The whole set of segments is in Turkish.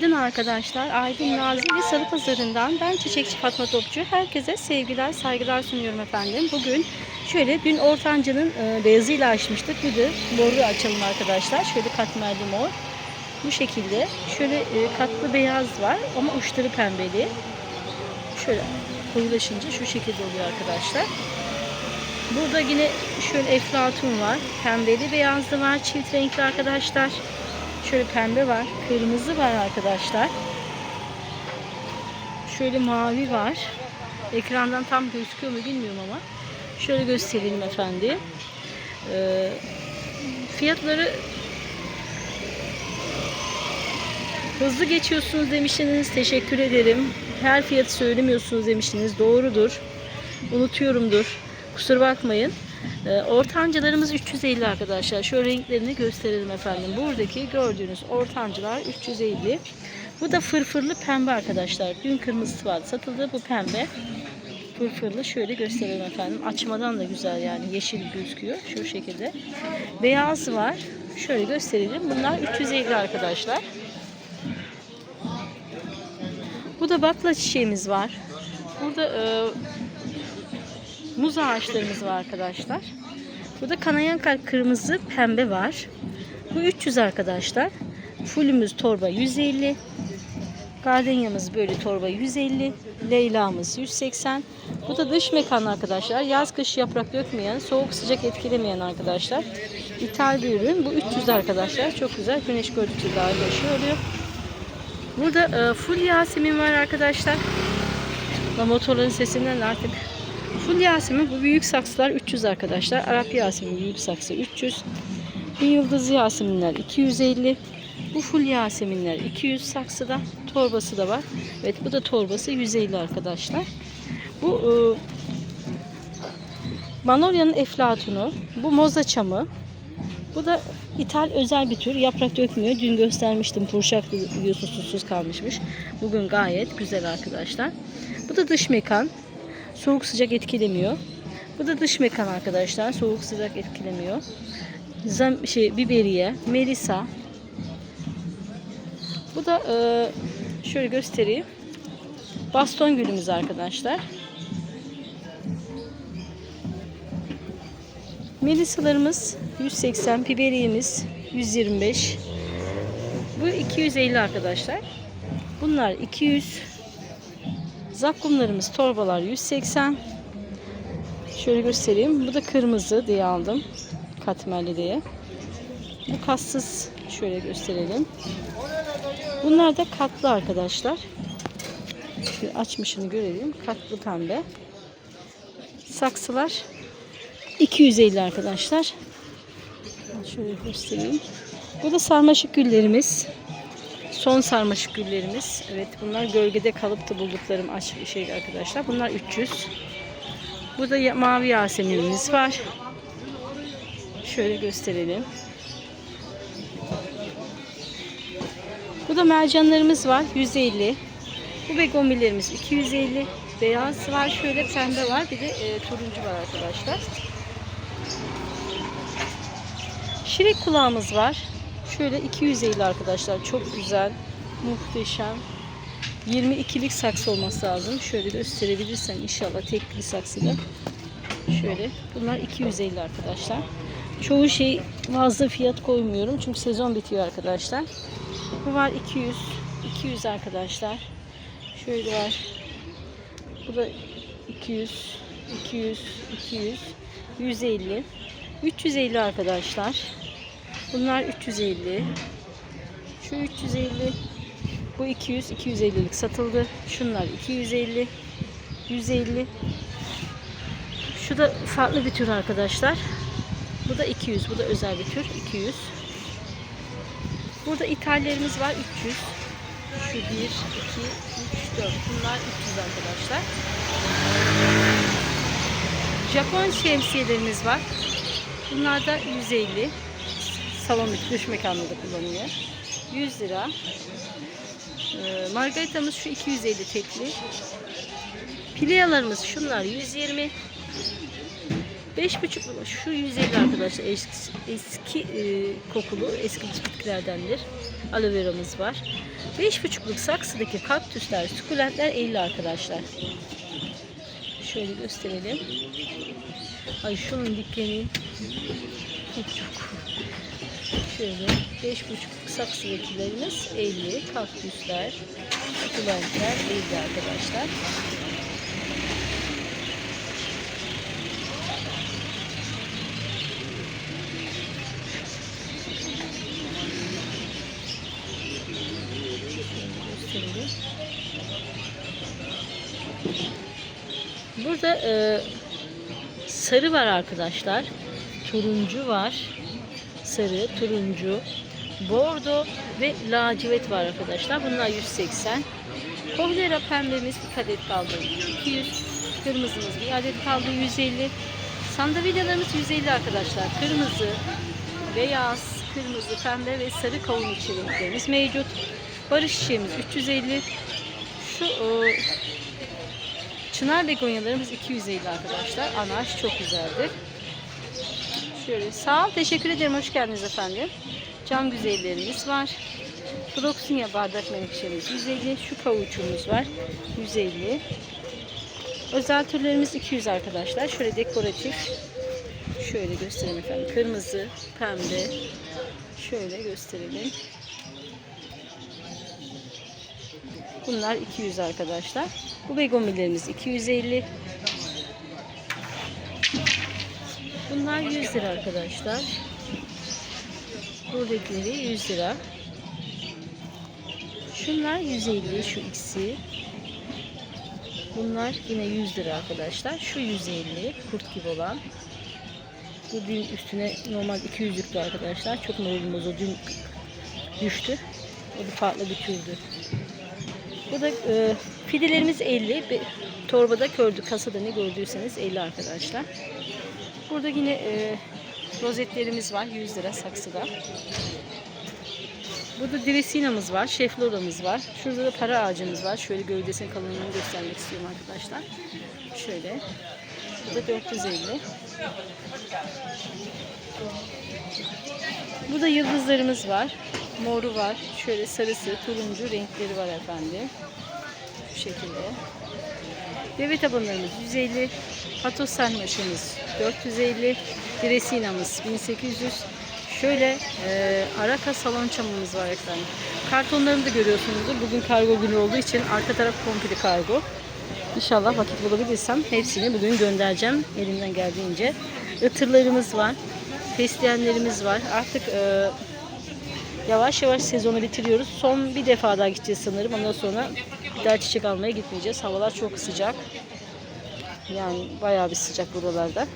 Günaydın arkadaşlar. Aydın Nazi ve Salı Pazarı'ndan ben Çiçekçi Fatma Topçu. Herkese sevgiler, saygılar sunuyorum efendim. Bugün şöyle dün ortancının e, beyazıyla açmıştık. Bir de moru açalım arkadaşlar. Şöyle katmerli mor. Bu şekilde. Şöyle e, katlı beyaz var ama uçları pembeli. Şöyle koyulaşınca şu şekilde oluyor arkadaşlar. Burada yine şöyle eflatun var. Pembeli beyazlı var. Çift renkli arkadaşlar. Şöyle pembe var. Kırmızı var arkadaşlar. Şöyle mavi var. Ekrandan tam gözüküyor mu bilmiyorum ama. Şöyle gösterelim efendim. Ee, fiyatları hızlı geçiyorsunuz demiştiniz. Teşekkür ederim. Her fiyatı söylemiyorsunuz demiştiniz. Doğrudur. Unutuyorumdur. Kusura bakmayın. Ee, ortancılarımız 350 arkadaşlar. Şöyle renklerini gösterelim efendim. Buradaki gördüğünüz ortancılar 350. Bu da fırfırlı pembe arkadaşlar. Dün kırmızısı vardı. Satıldı bu pembe. Fırfırlı şöyle gösterelim efendim. Açmadan da güzel yani yeşil gözüküyor. Şu şekilde. Beyaz var. Şöyle gösterelim. Bunlar 350 arkadaşlar. Bu da bakla çiçeğimiz var. Burada e, muz ağaçlarımız var arkadaşlar. Burada kanayan kalp kırmızı pembe var. Bu 300 arkadaşlar. Fullümüz torba 150. Gardenyamız böyle torba 150. Leyla'mız 180. Bu da dış mekan arkadaşlar. Yaz kış yaprak dökmeyen, soğuk sıcak etkilemeyen arkadaşlar. İthal bir ürün. Bu 300 arkadaşlar. Çok güzel. Güneş gördükçe daha yaşıyor oluyor. Burada e, full Yasemin var arkadaşlar. Motorların sesinden artık Full Yasemin bu büyük saksılar 300 arkadaşlar. Arap Yasemin büyük saksı 300. Bu yıldız Yaseminler 250. Bu full Yaseminler 200 saksıda. Torbası da var. Evet bu da torbası 150 arkadaşlar. Bu e, Manolya'nın eflatunu. Bu moza çamı. Bu da ithal özel bir tür. Yaprak dökmüyor. Dün göstermiştim. Purşak biliyorsunuz susuz kalmışmış. Bugün gayet güzel arkadaşlar. Bu da dış mekan. Soğuk sıcak etkilemiyor. Bu da dış mekan arkadaşlar. Soğuk sıcak etkilemiyor. Zam şey biberiye, melisa. Bu da e, şöyle göstereyim. Baston gülümüz arkadaşlar. Melisalarımız 180, biberiyemiz 125. Bu 250 arkadaşlar. Bunlar 200. Zakkumlarımız torbalar 180. Şöyle göstereyim. Bu da kırmızı diye aldım. Katmerli diye. Bu kassız şöyle gösterelim. Bunlar da katlı arkadaşlar. Şöyle açmışını görelim. Katlı pembe. Saksılar 250 arkadaşlar. Şöyle göstereyim. Bu da sarmaşık güllerimiz. Son sarmaşık güllerimiz. Evet bunlar gölgede kalıp da bulduklarım şey arkadaşlar. Bunlar 300. Burada mavi yaseminimiz var. Şöyle gösterelim. Bu da mercanlarımız var 150. Bu begonvillerimiz 250. Beyaz var şöyle pembe var bir de e, turuncu var arkadaşlar. Şirek kulağımız var. Şöyle 250 arkadaşlar. Çok güzel. Muhteşem. 22'lik saksı olması lazım. Şöyle gösterebilirsem inşallah tek bir saksıda. Şöyle. Bunlar 250 arkadaşlar. Çoğu şey fazla fiyat koymuyorum. Çünkü sezon bitiyor arkadaşlar. Bu var 200. 200 arkadaşlar. Şöyle var. Bu da 200. 200. 200. 150. 350 arkadaşlar. Bunlar 350. Şu 350. Bu 200, 250'lik satıldı. Şunlar 250. 150. Şu da farklı bir tür arkadaşlar. Bu da 200. Bu da özel bir tür. 200. Burada ithallerimiz var 300. Şu 1, 2, 3, 4. Bunlar 300 arkadaşlar. Japon şemsiyelerimiz var. Bunlar da 150 salon dış mekanda da kullanılıyor. 100 lira. Ee, margaritamız şu 250 tekli. Pileyalarımız şunlar 120. 5,5 şu 150 arkadaşlar eski, eski e, kokulu eski bitkilerdendir. Aloe veramız var. 5,5'luk saksıdaki kaktüsler, sukulentler 50 arkadaşlar. Şöyle gösterelim. Ay şunun dikeni çok çok. Şöyle 5,5 saksıdakilerimiz 50. Kaktüsler, sukulentler 50 arkadaşlar. Burada e, sarı var arkadaşlar. Turuncu var. Sarı, turuncu, bordo ve lacivert var arkadaşlar. Bunlar 180. Kohlera pembemiz bir adet kaldı. 200. Kırmızımız bir adet kaldı 150. Sandalyelerimiz 150 arkadaşlar. Kırmızı, beyaz, kırmızı, pembe ve sarı kavun içi renklerimiz mevcut. Barış çiçeğimiz 350. Şu e, çınar begonyalarımız 250 arkadaşlar. Anaş çok güzeldir. Şöyle sağ ol. Teşekkür ederim. Hoş geldiniz efendim. Cam güzellerimiz var. Proxinia bardak menekşemiz 150. Şu kavuçumuz var. 150. Özel türlerimiz 200 arkadaşlar. Şöyle dekoratif. Şöyle göstereyim efendim. Kırmızı, pembe. Şöyle gösterelim. Bunlar 200 arkadaşlar. Bu begonvillerimiz 250. Bunlar 100 lira arkadaşlar. Buradakileri 100 lira. Şunlar 150 şu ikisi. Bunlar yine 100 lira arkadaşlar. Şu 150 kurt gibi olan. Bu dün üstüne normal 200'lüktü arkadaşlar. Çok moralim bozuldu. Dün düştü. O da farklı bir. Bu da e, fidelerimiz 50. Bir torbada kördü, kasada ne gördüyseniz 50 arkadaşlar. Burada yine e, rozetlerimiz var 100 lira saksıda. Burada dresinamız var, şefloramız var. Şurada da para ağacımız var. Şöyle gövdesinin kalınlığını göstermek istiyorum arkadaşlar. Şöyle. Bu da 450. Burada yıldızlarımız var. Moru var. Şöyle sarısı, turuncu renkleri var efendim. Bu şekilde. Deve tabanlarımız 150. Patos sarmaşımız 450. Dresinamız 1800. Şöyle e, Araka salon çamımız var efendim. Kartonlarını da görüyorsunuzdur. Bugün kargo günü olduğu için arka taraf komple kargo. İnşallah vakit bulabilirsem hepsini bugün göndereceğim elimden geldiğince. Itırlarımız var. Fesleğenlerimiz var. Artık e, yavaş yavaş sezonu bitiriyoruz. Son bir defa daha gideceğiz sanırım. Ondan sonra daha çiçek almaya gitmeyeceğiz. Havalar çok sıcak. Yani bayağı bir sıcak buralarda.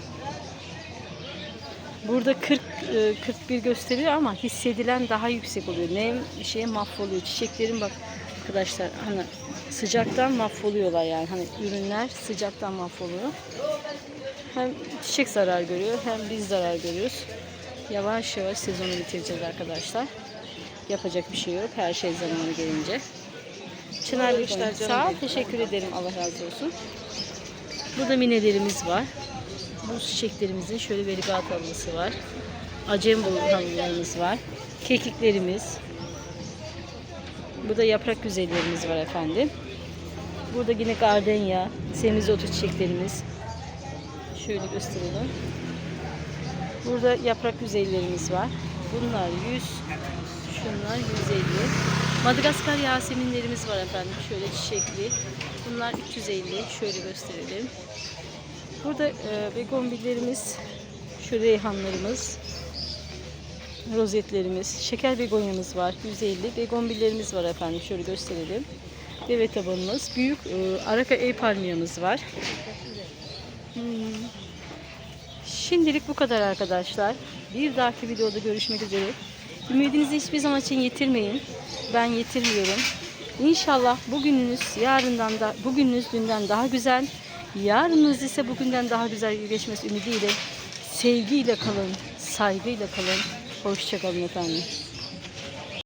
Burada 40 e, 41 gösteriyor ama hissedilen daha yüksek oluyor. Nem şeye mahvoluyor. Çiçeklerin bak arkadaşlar hani sıcaktan mahvoluyorlar yani. Hani ürünler sıcaktan mahvoluyor. Hem çiçek zarar görüyor hem biz zarar görüyoruz. Yavaş yavaş sezonu bitireceğiz arkadaşlar. Yapacak bir şey yok. Her şey zamanı gelince. Çınar Bey, sağ ol. Teşekkür ederim. Allah razı olsun. Burada minelerimiz var. Bu çiçeklerimizin şöyle verigat halması var. Acem halılarımız var. Kekiklerimiz. Burada yaprak güzellerimiz var efendim. Burada yine gardenya, semizotu çiçeklerimiz. Şöyle gösterelim. Burada yaprak güzellerimiz var. Bunlar 100, şunlar 150. Madagaskar yaseminlerimiz var efendim. Şöyle çiçekli. Bunlar 350. Şöyle gösterelim. Burada e, begonvillerimiz, şu reyhanlarımız, rozetlerimiz, şeker begonyamız var 150. Begonvillerimiz var efendim. Şöyle gösterelim. Deve tabanımız. Büyük e, araka ey var. Hmm. Şimdilik bu kadar arkadaşlar. Bir dahaki videoda görüşmek üzere. Ümidinizi hiçbir zaman için yitirmeyin. Ben yitirmiyorum. İnşallah bugününüz yarından da bugününüz dünden daha güzel. Yarınınız ise bugünden daha güzel geçmesi ümidiyle sevgiyle kalın, saygıyla kalın. Hoşçakalın efendim.